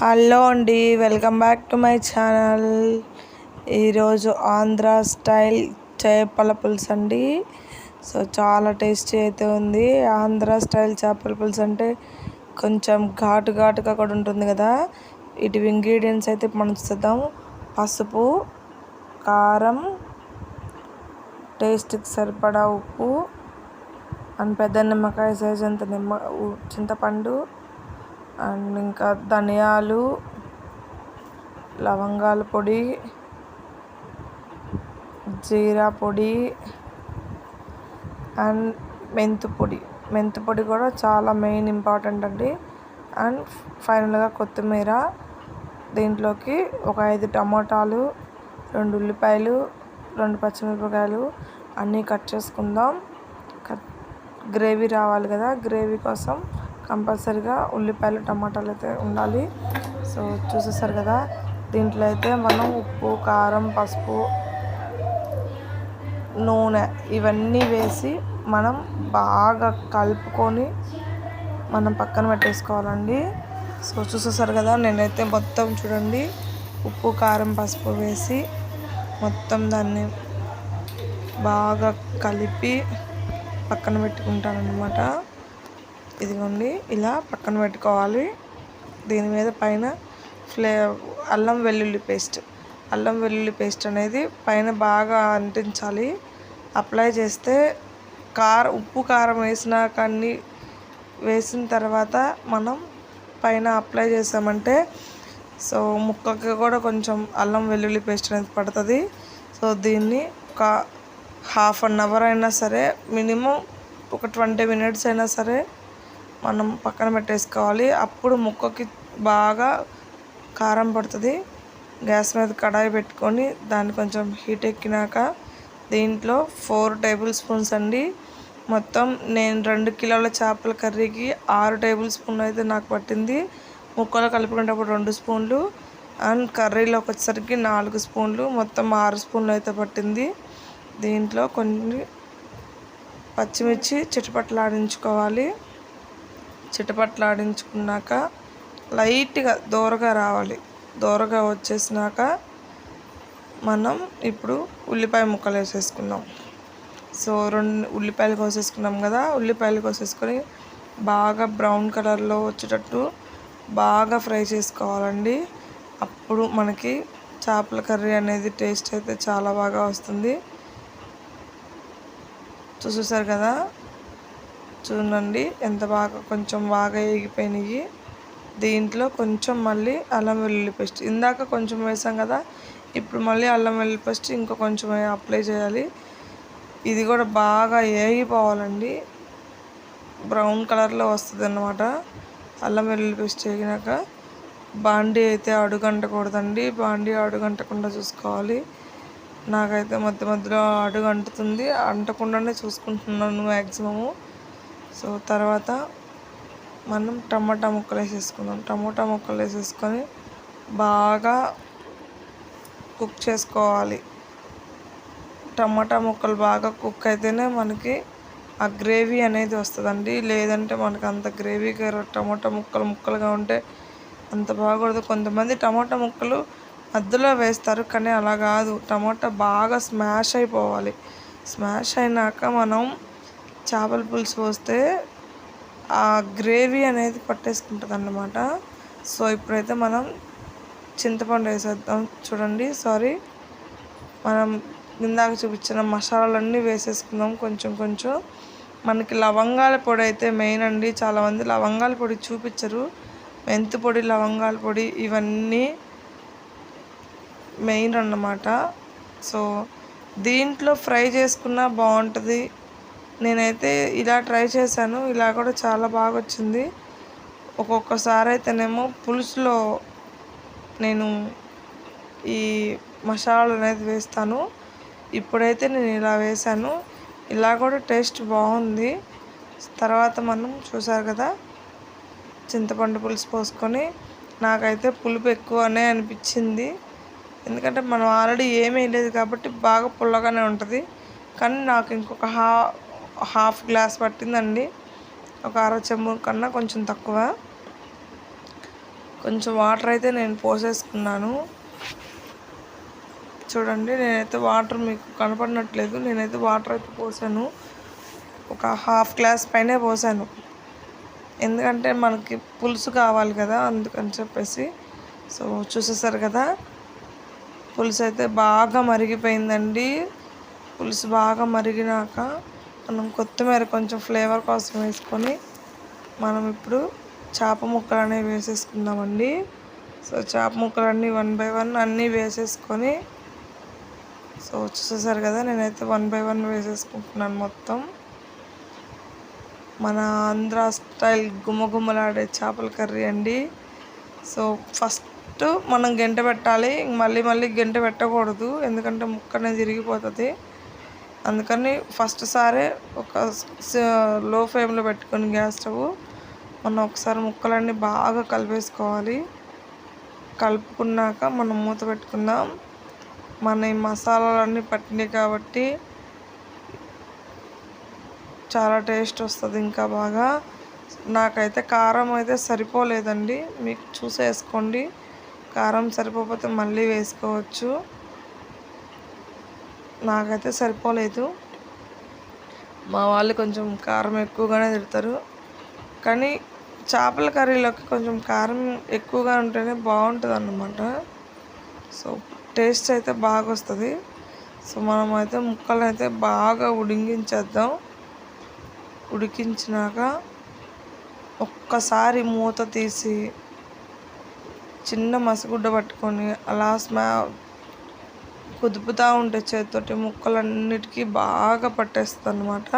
Hello అండి welcome back to my channel. ఈరోజు Andhra style చేపల పులుసు అండి. సో చాలా టేస్టీ అయితే ఉంది. ఆంధ్ర స్టైల్ చేపల పులుసు అంటే కొంచెం ఘాటు ఘాటుగా కూడా ఉంటుంది కదా. ఇటు ఇంగ్రీడియంట్స్ అయితే మనం చూద్దాం. పసుపు కారం టేస్ట్కి సరిపడా ఉప్పు అండ్ పెద్ద నిమ్మకాయ సైజ్ అంత నిమ్మ చింతపండు అండ్ ఇంకా ధనియాలు లవంగాల పొడి జీరా పొడి అండ్ మెంతు పొడి. మెంతు పొడి కూడా చాలా మెయిన్ ఇంపార్టెంట్ అండి. అండ్ ఫైనల్గా కొత్తిమీర. దీంట్లోకి ఒక ఐదు టమాటాలు రెండు ఉల్లిపాయలు రెండు పచ్చిమిరపకాయలు అన్నీ కట్ చేసుకుందాం. కట్ గ్రేవీ రావాలి కదా గ్రేవీ కోసం. కంపల్సరీగా ఉల్లిపాయలు టమాటాలు అయితే ఉండాలి. సో చూసేసారు కదా దీంట్లో అయితే మనం ఉప్పు కారం పసుపు నూనె ఇవన్నీ వేసి మనం బాగా కలుపుకొని మనం పక్కన పెట్టేసుకోవాలండి. సో చూసేసారు కదా నేనైతే మొత్తం చూడండి ఉప్పు కారం పసుపు వేసి మొత్తం దాన్ని బాగా కలిపి పక్కన పెట్టుకుంటాను అనమాట ఇదిగోండి ఇలా పక్కన పెట్టుకోవాలి. దీని మీద పైన ఫ్లే అల్లం వెల్లుల్లి పేస్ట్. అల్లం వెల్లుల్లి పేస్ట్ అనేది పైన బాగా అంటించాలి. అప్లై చేస్తే కారం ఉప్పు కారం వేసిన కానీ వేసిన తర్వాత మనం పైన అప్లై చేసామంటే సో ముక్కకి కూడా కొంచెం అల్లం వెల్లుల్లి పేస్ట్ అనేది పడుతుంది. సో దీన్ని ఒక హాఫ్ అన్ అవర్ అయినా సరే మినిమం ఒక ట్వంటీ మినిట్స్ అయినా సరే మనం పక్కన పెట్టేసుకోవాలి. అప్పుడు ముక్కకి బాగా కారం పడుతుంది. గ్యాస్ మీద కడాయి పెట్టుకొని దాన్ని కొంచెం హీట్ ఎక్కినాక దీంట్లో ఫోర్ టేబుల్ స్పూన్స్ అండి. మొత్తం నేను రెండు కిలోల చేపల కర్రీకి ఆరు టేబుల్ స్పూన్ అయితే నాకు పట్టింది. ముక్కలు కలుపుకునేటప్పుడు రెండు స్పూన్లు అండ్ కర్రీలోకి వచ్చేసరికి నాలుగు స్పూన్లు. మొత్తం ఆరు స్పూన్లు అయితే పట్టింది. దీంట్లో కొన్ని పచ్చిమిర్చి చిటపట్లాడించుకోవాలి. చిటపట్లాడించుకున్నాక లైట్గా దోరగా రావాలి. దోరగా వచ్చేసినాక మనం ఇప్పుడు ఉల్లిపాయ ముక్కలు వేసేసుకుందాం. సో రెండు ఉల్లిపాయలు కోసేసుకున్నాం కదా ఉల్లిపాయలు కోసేసుకొని బాగా బ్రౌన్ కలర్లో వచ్చేటట్టు బాగా ఫ్రై చేసుకోవాలండి. అప్పుడు మనకి చేపల కర్రీ అనేది టేస్ట్ అయితే చాలా బాగా వస్తుంది. చూసేసారు కదా? చూడండి ఎంత బాగా కొంచెం బాగా వేగిపోయినాయి దీంట్లో కొంచెం మళ్ళీ అల్లం వెల్లుల్లి పేస్ట్. ఇందాక కొంచెం వేసాం కదా ఇప్పుడు మళ్ళీ అల్లం వెల్లుల్లి పేస్ట్ ఇంకా కొంచెం అప్లై చేయాలి. ఇది కూడా బాగా ఏగిపోవాలండి. బ్రౌన్ కలర్లో వస్తుంది అన్నమాట. అల్లం వెల్లుల్లి పేస్ట్ వేగినాక బాండీ అయితే అడుగంటకూడదండి. బాండీ అడుగంటకుండా చూసుకోవాలి. నాకైతే మధ్య మధ్యలో అడుగు అంటుతుంది అంటకుండానే చూసుకుంటున్నాను మ్యాక్సిమము సో తర్వాత మనం టమాటా ముక్కలు వేసేసుకుందాం. టమాటా ముక్కలు వేసేసుకొని బాగా కుక్ చేసుకోవాలి. టమాటా ముక్కలు బాగా కుక్ అయితేనే మనకి ఆ గ్రేవీ అనేది వస్తుందండి. లేదంటే మనకు అంత గ్రేవీ టమాటా ముక్కలు ముక్కలుగా ఉంటే అంత బాగూడదు కొంతమంది టమాటా ముక్కలు మధ్యలో వేస్తారు కానీ అలా కాదు. టమాటా బాగా స్మాష్ అయిపోవాలి. స్మాష్ అయినాక మనం చేపల పులుసు పోస్తే ఆ గ్రేవీ అనేది పట్టేసుకుంటుంది అన్నమాట సో ఇప్పుడైతే మనం చింతపండు వేసేద్దాం. చూడండి సారీ. మనం ఇందాక చూపించిన మసాలాలన్నీ వేసేసుకుందాం కొంచెం కొంచెం. మనకి లవంగాల పొడి అయితే మెయిన్ అండి. చాలామంది లవంగాల పొడి చూపించరు. మెంతి పొడి లవంగాల పొడి ఇవన్నీ మెయిన్ అన్నమాట. సో దీంట్లో ఫ్రై చేసుకున్నా బాగుంటుంది. నేనైతే ఇలా ట్రై చేశాను. ఇలా కూడా చాలా బాగా వచ్చింది ఒక్కొక్కసారి అయితేనేమో పులుసులో నేను ఈ మసాలాలు అనేది వేస్తాను. ఇప్పుడైతే నేను ఇలా వేసాను ఇలా కూడా టేస్ట్ బాగుంది. తర్వాత మనం చూసారు కదా చింతపండు పులుసు పోసుకొని నాకైతే పులుపు ఎక్కువనే అనిపించింది. ఎందుకంటే మనం ఆల్రెడీ ఏమీ లేదు కాబట్టి బాగా పుల్లగానే ఉంటుంది. కానీ నాకు ఇంకొక హా హాఫ్ గ్లాస్ పట్టిందండి. ఒక అర చెంబు కన్నా కొంచెం తక్కువ. కొంచెం వాటర్ అయితే నేను పోసేసుకున్నాను. చూడండి నేనైతే వాటర్ మీకు కనపడినట్లేదు. నేనైతే వాటర్ అయితే పోసాను. ఒక హాఫ్ గ్లాస్ పైనే పోసాను. ఎందుకంటే మనకి పులుసు కావాలి కదా అందుకని చెప్పేసి. సో చూసేసారు కదా పులుసు అయితే బాగా మరిగిపోయిందండి. పులుసు బాగా మరిగినాక మనం కొత్తిమీర కొంచెం ఫ్లేవర్ కోసం వేసుకొని మనం ఇప్పుడు చేప ముక్కలు అనేవి వేసేసుకుందామండి. సో చేప ముక్కలు అన్నీ వన్ బై వన్ అన్నీ వేసేసుకొని సో చూసేసారు కదా నేనైతే వన్ బై వన్ వేసేసుకుంటున్నాను మొత్తం. మన ఆంధ్ర స్టైల్ గుమ్మగుమ్మలాడే చేపల కర్రీ అండి. సో ఫస్ట్ మనం గంట పెట్టాలి మళ్ళీ మళ్ళీ గంట పెట్టకూడదు ఎందుకంటే ముక్క అనేది విరిగిపోతుంది అందుకని ఫస్ట్ సారే ఒక లో ఫ్లేమ్లో పెట్టుకొని గ్యాస్ స్టవ్ మనం ఒకసారి ముక్కలన్నీ బాగా కలిపేసుకోవాలి. కలుపుకున్నాక మనం మూత పెట్టుకుందాం. మన ఈ మసాలాలన్నీ పట్టినాయి కాబట్టి చాలా టేస్ట్ వస్తుంది ఇంకా బాగా. నాకైతే కారం అయితే సరిపోలేదండి. మీకు చూసేసుకోండి. కారం సరిపోతే మళ్ళీ వేసుకోవచ్చు. నాకైతే సరిపోలేదు. మా వాళ్ళు కొంచెం కారం ఎక్కువగానే తిడతారు. కానీ చేపల కర్రీలోకి కొంచెం కారం ఎక్కువగా ఉంటేనే బాగుంటుంది అన్నమాట సో టేస్ట్ అయితే బాగా వస్తుంది సో మనం అయితే ముక్కలు అయితే బాగా ఉడికించేద్దాం. ఉడికించినాక ఒక్కసారి మూత తీసి చిన్న మసగుడ్డ పట్టుకొని అలా స్మా కుదుపుతూ ఉంటే చేతితోటి ముక్కలన్నిటికీ బాగా పట్టేస్తుంది అనమాట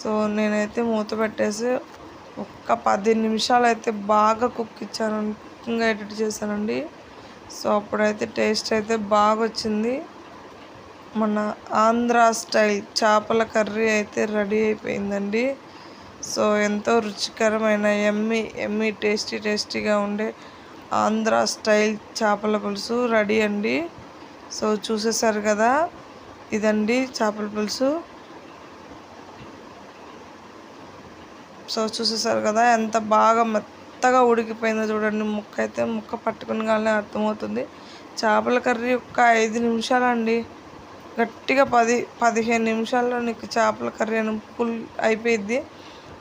సో నేనైతే మూత పెట్టేసి ఒక్క పది నిమిషాలు అయితే బాగా కుక్ ఇచ్చాను. ఇంకా ఎడిట్ చేశానండి. సో అప్పుడైతే టేస్ట్ అయితే బాగా వచ్చింది మన ఆంధ్ర స్టైల్ చేపల కర్రీ అయితే రెడీ అయిపోయిందండి. సో ఎంతో రుచికరమైన ఎమ్మి ఎమ్మి టేస్టీ టేస్టీగా ఉండే ఆంధ్ర స్టైల్ చేపల పులుసు రెడీ అండి. సో చూసేసారు కదా? ఇదండి చేపల పులుసు. సో చూసేసారు కదా? ఎంత బాగా మెత్తగా ఉడికిపోయిందో చూడండి. ముక్క అయితే ముక్క పట్టుకుని కానీ అర్థమవుతుంది. చేపల కర్రీ ఒక్క ఐదు నిమిషాలండి. గట్టిగా పది పదిహేను నిమిషాల్లో నీకు చేపల కర్రీ అని పుల్ అయిపోయింది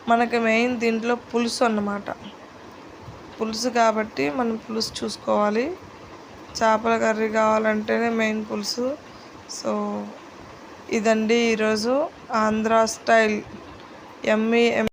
మనకి మెయిన్ దీంట్లో పులుసు అన్నమాట. పులుసు కాబట్టి మనం పులుసు చూసుకోవాలి. చేపల కర్రీ కావాలంటేనే మెయిన్ పులుసు. సో ఇదండి ఈరోజు ఆంధ్ర స్టైల్. ఎమ్మి